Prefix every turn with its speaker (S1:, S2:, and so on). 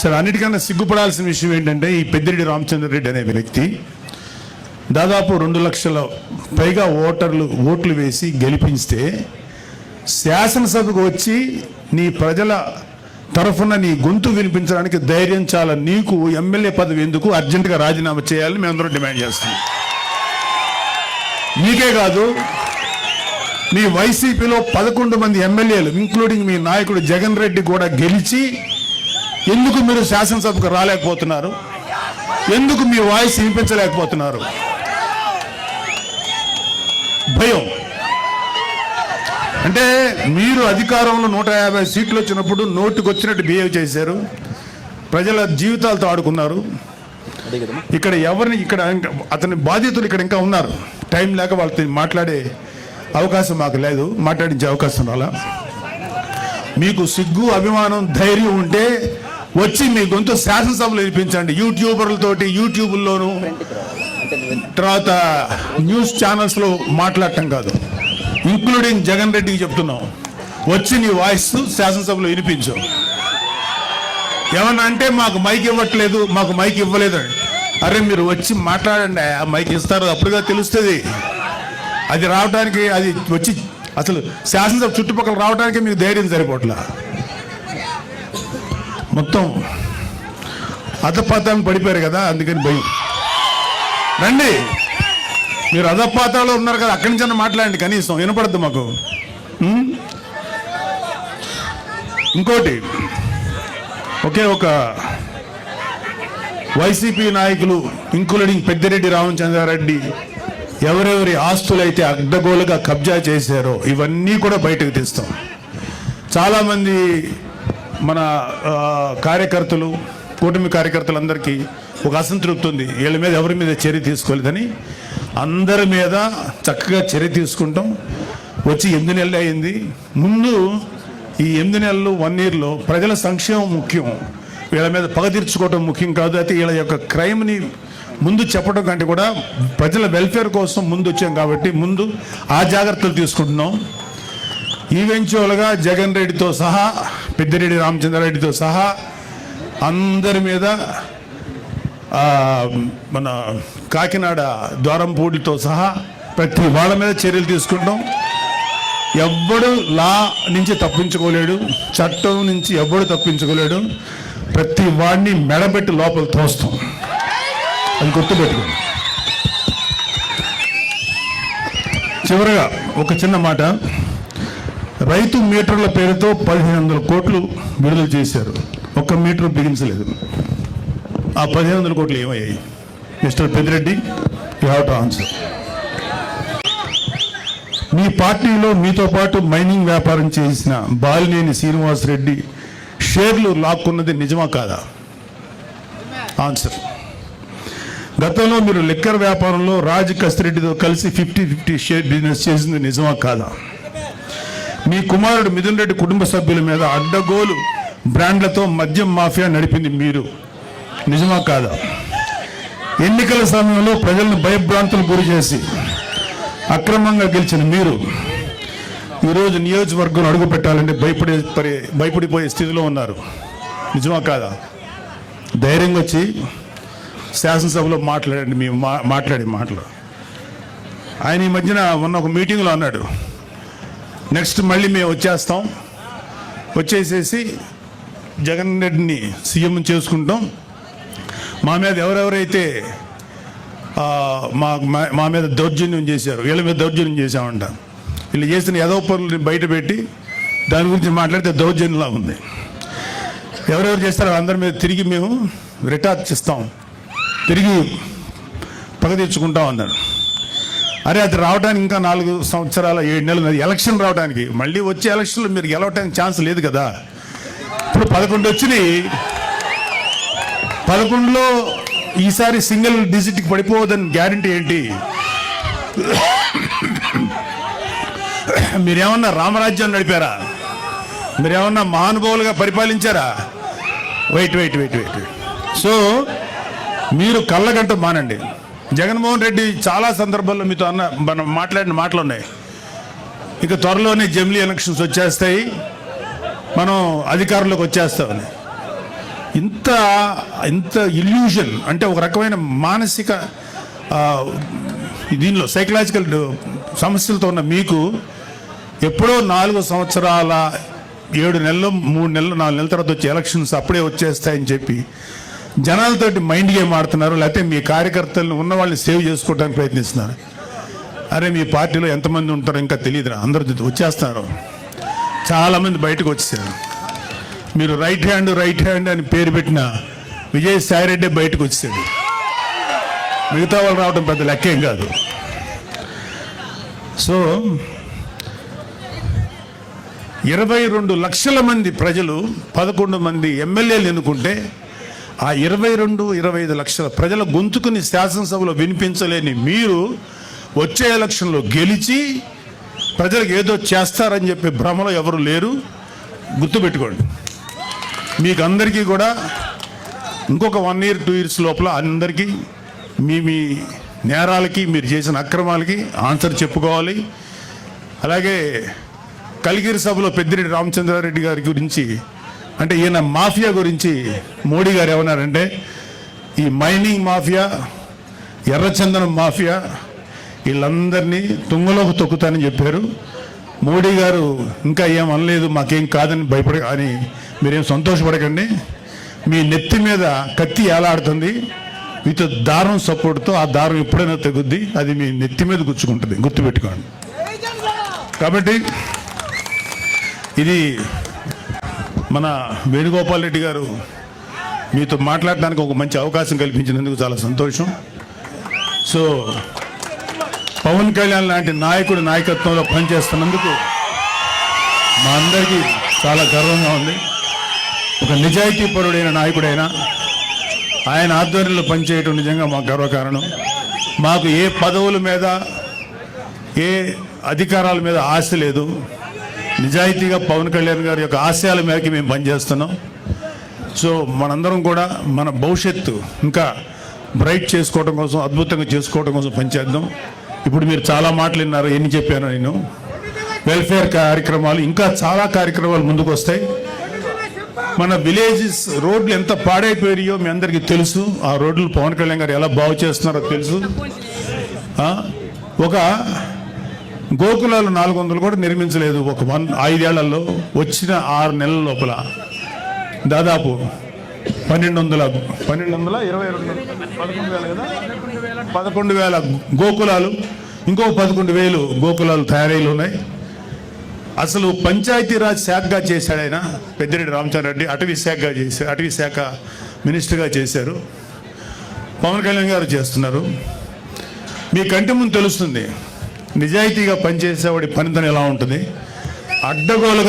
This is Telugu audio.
S1: సరే అన్నిటికన్నా సిగ్గుపడాల్సిన విషయం ఏంటంటే ఈ పెద్దిరెడ్డి రామచంద్ర రెడ్డి అనే వ్యక్తి దాదాపు రెండు లక్షల పైగా ఓటర్లు ఓట్లు వేసి గెలిపిస్తే శాసనసభకు వచ్చి నీ ప్రజల తరఫున నీ గొంతు వినిపించడానికి ధైర్యం చాలా. నీకు ఎమ్మెల్యే పదవి ఎందుకు? అర్జెంటుగా రాజీనామా చేయాలని మేమందరం డిమాండ్ చేస్తున్నాం నీకే కాదు మీ వైసీపీలో పదకొండు మంది ఎమ్మెల్యేలు ఇంక్లూడింగ్ మీ నాయకుడు జగన్ రెడ్డి కూడా గెలిచి ఎందుకు మీరు శాసనసభకు రాలేకపోతున్నారు? ఎందుకు మీ వాయిస్ వినిపించలేకపోతున్నారు? భయం. అంటే మీరు అధికారంలో నూట యాభై సీట్లు వచ్చినప్పుడు నోటుకు వచ్చినట్టు బిహేవ్ చేశారు. ప్రజల జీవితాలతో ఆడుకున్నారు. ఇక్కడ ఎవరిని ఇక్కడ అతని బాధితులు ఇక్కడ ఇంకా ఉన్నారు. టైం లేక వాళ్ళతో మాట్లాడే అవకాశం మాకు లేదు. మాట్లాడించే అవకాశం రాలా. మీకు సిగ్గు అభిమానం ధైర్యం ఉంటే వచ్చి మీ గొంతు శాసనసభలు వినిపించండి. యూట్యూబర్లతోటి యూట్యూబ్లోను తర్వాత న్యూస్ ఛానల్స్లో మాట్లాడటం కాదు. ఇంక్లూడింగ్ జగన్ రెడ్డికి చెప్తున్నాం. వచ్చి నీ వాయిస్ శాసనసభలో వినిపించు. ఏమన్నా అంటే మాకు మైక్ ఇవ్వట్లేదు మాకు మైక్ ఇవ్వలేదండి అరే మీరు వచ్చి మాట్లాడండి. ఆ మైక్ ఇస్తారు అప్పుడుగా తెలుస్తుంది. అది రావడానికి అది వచ్చి అసలు శాసనసభ చుట్టుపక్కల రావడానికి మీకు ధైర్యం సరిపోట్లా. మొత్తం అధపాతాలను పడిపోయారు కదా అందుకని భయం. రండి. మీరు అధపాతాలో ఉన్నారు కదా అక్కడి నుంచి మాట్లాడండి కనీసం వినపడద్దు మాకు. ఇంకోటి ఒకే ఒక వైసీపీ నాయకులు ఇంక్లూడింగ్ పెద్దిరెడ్డి రామచంద్రారెడ్డి ఎవరెవరి ఆస్తులైతే అడ్డగోలుగా కబ్జా చేశారో ఇవన్నీ కూడా బయటకు తీస్తాం. చాలామంది మన కార్యకర్తలు కూటమి కార్యకర్తలందరికీ ఒక అసంతృప్తి ఉంది. వీళ్ళ మీద ఎవరి మీద చర్య తీసుకోలేదని. అందరి మీద చక్కగా చర్య తీసుకుంటాం. వచ్చి ఎనిమిది నెలలు అయింది. ముందు ఈ ఎనిమిది నెలలు వన్ ఇయర్లో ప్రజల సంక్షేమం ముఖ్యం. వీళ్ళ మీద పగ తీర్చుకోవడం ముఖ్యం కాదు. అయితే వీళ్ళ యొక్క క్రైమ్ని ముందు చెప్పడం కంటే కూడా ప్రజల వెల్ఫేర్ కోసం ముందు వచ్చాం కాబట్టి ముందు ఆ జాగ్రత్తలు తీసుకుంటున్నాం. ఈవెంచువల్గా జగన్ రెడ్డితో సహా పెద్దిరెడ్డి రామచంద్రారెడ్డితో సహా అందరి మీద మన కాకినాడ ద్వారంపూడితో సహా ప్రతి వాళ్ళ మీద చర్యలు తీసుకుంటాం. ఎవ్వడు లా నుంచి తప్పించుకోలేడు చట్టం నుంచి ఎవ్వడు తప్పించుకోలేడు ప్రతి వాడిని మెడబెట్టి లోపల తోస్తాం. అది గుర్తుపెట్టుకోండి. చివరగా ఒక చిన్న మాట. రైతు మీటర్ల పేరుతో పదిహేను వందల కోట్లు విడుదల చేశారు. ఒక్క మీటర్ బిగించలేదు. ఆ పదిహేను వందల కోట్లు ఏమయ్యాయి? Mister Peddireddy you have to answer. మీ పార్టీలో మీతో పాటు మైనింగ్ వ్యాపారం చేసిన బాలినేని శ్రీనివాస్ రెడ్డి షేర్లు లాక్కున్నది నిజమా కాదా? ఆన్సర్. గతంలో మీరు లిక్కర్ వ్యాపారంలో రాజ్ కస్తిరెడ్డితో కలిసి ఫిఫ్టీ ఫిఫ్టీ షేర్ బిజినెస్ చేసింది నిజమా కాదా? మీ కుమారుడు మిథున్ రెడ్డి కుటుంబ సభ్యుల మీద అడ్డగోలు బ్రాండ్లతో మద్యం మాఫియా నడిపింది మీరు. నిజమా కాదా? ఎన్నికల సమయంలో ప్రజలను భయభ్రాంతులు గురి చేసి అక్రమంగా గెలిచిన మీరు ఈరోజు నియోజకవర్గం అడుగు పెట్టాలంటే భయపడే పరి భయపడిపోయే స్థితిలో ఉన్నారు. నిజమా కాదా? ధైర్యంగా వచ్చి శాసనసభలో మాట్లాడండి మేము మా మాట్లాడే మాటలు. ఆయన ఈ మధ్యన మొన్న ఒక మీటింగ్లో అన్నాడు. నెక్స్ట్ మళ్ళీ మేము వచ్చేస్తాం. వచ్చేసేసి జగన్ రెడ్డిని సీఎం చేసుకుంటాం. మా మీద ఎవరెవరైతే మా మా- మీద దౌర్జన్యం చేశారు వీళ్ళ మీద దౌర్జన్యం చేశామంట. వీళ్ళు చేసిన ఏదో పనులని బయట పెట్టి దాని గురించి మాట్లాడితే దౌర్జన్యంలా ఉంది. ఎవరెవరు చేస్తారో అందరి మీద తిరిగి మేము రిటార్చ్ ఇస్తాం తిరిగి పగ తెచ్చుకుంటాం అన్నారు. అరే అది రావడానికి ఇంకా నాలుగు సంవత్సరాల ఏడు నెలలు ఎలక్షన్ రావడానికి. మళ్ళీ వచ్చే ఎలక్షన్లో మీరు గెలవడానికి ఛాన్స్ లేదు కదా. ఇప్పుడు పదకొండు వచ్చినాయి. పదకొండులో ఈసారి సింగిల్ డిజిట్కి పడిపోవద్దని గ్యారంటీ ఏంటి? మీరేమన్నా రామరాజ్యం నడిపారా? మీరేమన్నా మహానుభావులుగా పరిపాలించారా? Wait wait wait wait so మీరు కళ్ళగంట మానండి. జగన్మోహన్ రెడ్డి చాలా సందర్భాల్లో మీతో అన్న మనం మాట్లాడిన మాటలు ఉన్నాయి ఇక త్వరలోనే జమిలీ ఎలక్షన్స్ వచ్చేస్తాయి. మనం అధికారంలోకి వచ్చేస్తామని. ఇంత ఇంత ఇల్యూషన్ అంటే ఒక రకమైన మానసిక దీనిలో సైకలాజికల్ సమస్యలతో ఉన్న మీకు ఎప్పుడో నాలుగు సంవత్సరాల ఏడు నెలలు మూడు నెలలు నాలుగు నెలల తర్వాత వచ్చే ఎలక్షన్స్ అప్పుడే వచ్చేస్తాయని చెప్పి జనాలతోటి మైండ్ గేమ్ ఆడుతున్నారు లేకపోతే మీ కార్యకర్తలను ఉన్న వాళ్ళని సేవ్ చేసుకోవడానికి ప్రయత్నిస్తున్నారు. అరే మీ పార్టీలో ఎంతమంది ఉంటారో ఇంకా తెలియదురా అందరూ వచ్చేస్తున్నారు. చాలామంది బయటకు వచ్చేసారు. మీరు రైట్ హ్యాండ్ రైట్ హ్యాండ్ అని పేరు పెట్టిన విజయ్ సాయిరెడ్డి బయటకు వచ్చేసాడు. మిగతా వాళ్ళు రావడం పెద్ద లెక్కేం కాదు. సో ఇరవై రెండు లక్షల మంది ప్రజలు పదకొండు మంది ఎమ్మెల్యేలు ఎన్నుకుంటే ఆ ఇరవై రెండు ఇరవై ఐదు లక్షల ప్రజల గొంతుకుని శాసనసభలో వినిపించలేని మీరు వచ్చే ఎలక్షన్లో గెలిచి ప్రజలకు ఏదో చేస్తారని చెప్పి భ్రమలో ఎవరు లేరు. గుర్తుపెట్టుకోండి. మీకు అందరికీ కూడా ఇంకొక వన్ ఇయర్ టూ ఇయర్స్ లోపల అందరికీ మీ మీ నేరాలకి మీరు చేసిన అక్రమాలకి ఆన్సర్ చెప్పుకోవాలి. అలాగే కలిగిరి సభలో పెద్దిరెడ్డి రామచంద్రారెడ్డి గారి గురించి అంటే ఈయన మాఫియా గురించి మోడీ గారు ఏమన్నారంటే ఈ మైనింగ్ మాఫియా ఎర్రచందనం మాఫియా వీళ్ళందరినీ తుంగలోకి తొక్కుతానని చెప్పారు. మోడీ గారు ఇంకా ఏం అనలేదు మాకేం కాదని భయపడ అని మీరేం సంతోషపడకండి. మీ నెత్తి మీద కత్తి ఏలాడుతుంది విత్ దారం సపోర్ట్తో ఆ దారం ఎప్పుడైనా తగ్గుద్ది అది మీ నెత్తి మీద గుచ్చుకుంటుంది గుర్తుపెట్టుకోండి. కాబట్టి ఇది మన వేణుగోపాల్ రెడ్డి గారు మీతో మాట్లాడడానికి ఒక మంచి అవకాశం కల్పించినందుకు చాలా సంతోషం. సో పవన్ కళ్యాణ్ లాంటి నాయకుడి నాయకత్వంలో పనిచేస్తున్నందుకు మా అందరికీ చాలా గర్వంగా ఉంది. ఒక నిజాయితీ పరుడైన నాయకుడైన ఆయన ఆధ్వర్యంలో పనిచేయటం నిజంగా మాకు గర్వకారణం. మాకు ఏ పదవుల మీద ఏ అధికారాల మీద ఆశ లేదు. నిజాయితీగా పవన్ కళ్యాణ్ గారి యొక్క ఆశయాల మేరకు మేము పనిచేస్తున్నాం. సో మనందరం కూడా మన భవిష్యత్తు ఇంకా బ్రైట్ చేసుకోవడం కోసం అద్భుతంగా చేసుకోవడం కోసం పనిచేద్దాం. ఇప్పుడు మీరు చాలా మాటలు విన్నారు ఎన్ని చెప్పాను నేను. వెల్ఫేర్ కార్యక్రమాలు ఇంకా చాలా కార్యక్రమాలు ముందుకు వస్తాయి. మన విలేజెస్ రోడ్లు ఎంత పాడైపోయాయో మీ అందరికీ తెలుసు. ఆ రోడ్లు పవన్ కళ్యాణ్ గారు ఎలా బాగు చేస్తున్నారో తెలుసు. ఒక గోకులాలు నాలుగు వందలు కూడా నిర్మించలేదు ఒక వన్ ఐదేళ్ళలో. వచ్చిన ఆరు నెలల లోపల. దాదాపు పన్నెండు వందల పన్నెండు వందల ఇరవై రెండు పదకొండు వేల కదా? పదకొండు వేల గోకులాలు. ఇంకో పదకొండు వేలు గోకులాలు తయారీలు ఉన్నాయి. అసలు పంచాయతీరాజ్ శాఖగా చేశాడు ఆయన పెద్దిరెడ్డి రామచంద్రరెడ్డి అటవీ శాఖగా చేశారు అటవీ శాఖ మినిస్టర్గా చేశారు. పవన్ కళ్యాణ్ గారు చేస్తున్నారు. మీ కంటి ముందు తెలుస్తుంది. నిజాయితీగా పనిచేసేవాడి పనితనం ఎలా ఉంటుంది? అడ్డగోలుగా